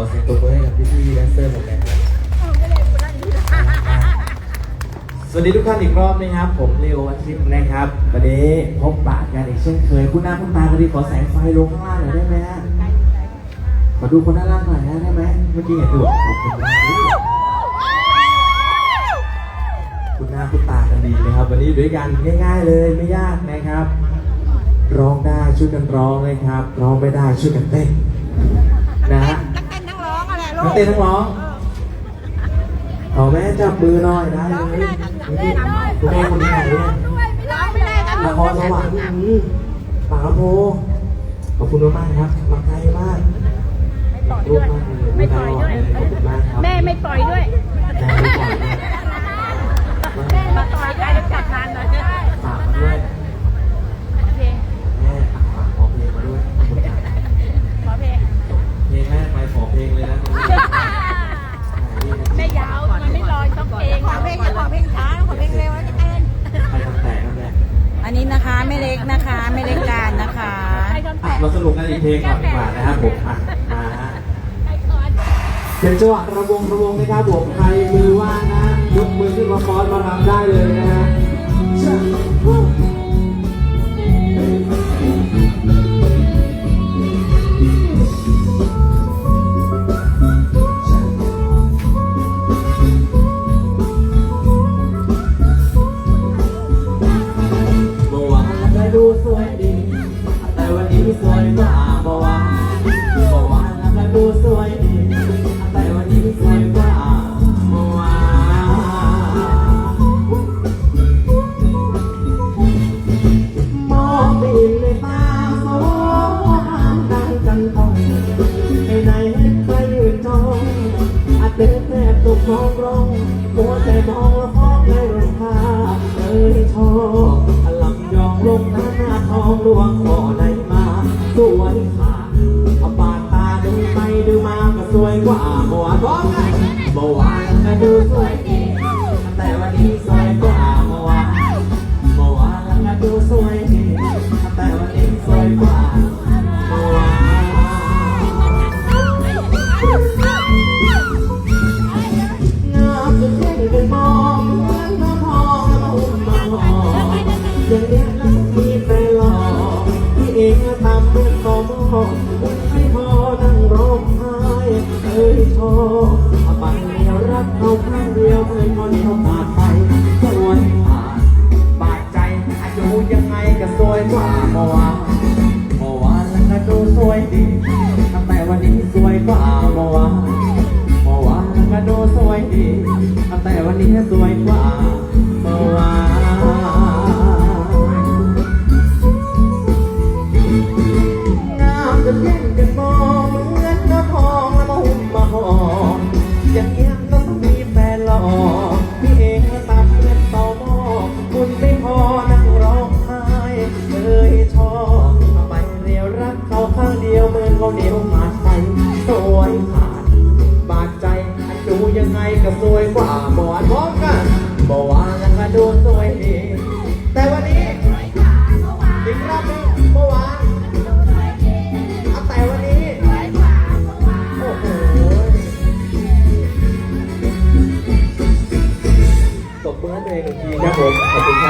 อเสียงตบมือให้กับพี่ๆแดนเซอร์ผมเลยครับ สวัสดีทุกท่านอีกรอบนะครับ ผมเลโอวันทิพย์นะครับ วันนี้พบปะกันอีกเช่นเคย คุณหน้าคุณตาพอดีขอแสงไฟลงข้างล่างหน่อยได้ไหมฮะขอดูคนด้านล่างหน่อยนะได้ไหมเมื่อกี้เห็นดูขอบคุณมากคุณหน้าคุณตากันดีนะครับ วันนี้ด้วยกันง่าย ๆ เลยไม่ยากนะครับ ร้องได้ช่วยกันร้องนะครับ ร้องไม่ได้ช่วยกันเต้นนะฮะ ทั้งกเต้นทั้งร้องขอแม่จับมือหน่อยได้เลยคุณแม่คุณแม่คนไหนเนี่ยด้วยไม่ร้องไม่ได้กันนครสวรรค์อืมปากกระโพขอบคุณมากๆครับมาไกลมากรูปมากเลยไม่ปล่อยด้วยขอบคุณมากครับแม่ไม่ปล่อยด้วย ไม่เล็กนะคะไม่เล็กการนะคะอะเราสรุปกันอีกเพลงก่อนดีกว่านะครับผมอะมาฮะใครก่อนเดี๋ยวจังหวะระวงระวงนะครับผมใครมือว่างนะยกมือขึ้นมาฟ้อนมารำได้เลยนะ ดันต้องไอ้ไหนเห็นใครยืนจองอาจเป็นแค่ตกมองร้องหัวใจมองล้วฟ้องในรองเท้าเอ้ยชอบลำยองลงหน้าหน้าทองลวงขอได้มาสวยขาเอาปาดตาดูไปดูมาก็สวยกว่าเมื่อวานพร้อมกันเมื่อวานก็ดูสวย ขอมอบให้พอนั่งร้องไห้เอ้ยชอบเอาไปเดียวรักเขาข้งเดียวไม่คนเขาขาดไปสวยขาดบาดใจอายุยังไงก็สวยกว่าเมื่อวานเมื่อวานแล้วก็ดูสวยดีแต่วันนี้สวยกว่าเมื่อวานเมื่อวานก็ดูสวยดีแต่วันนี้สวยกว่า เมื่อวานพร้อมกันเมื่อวานยังก็ดูสวยดี แต่วันนี้อีกรับนึงเบ่อวานเอาแต่วันนี้ โอ้โหตบมือให้ตัวเองหนึ่งทีครับผม ขอบคุณครับ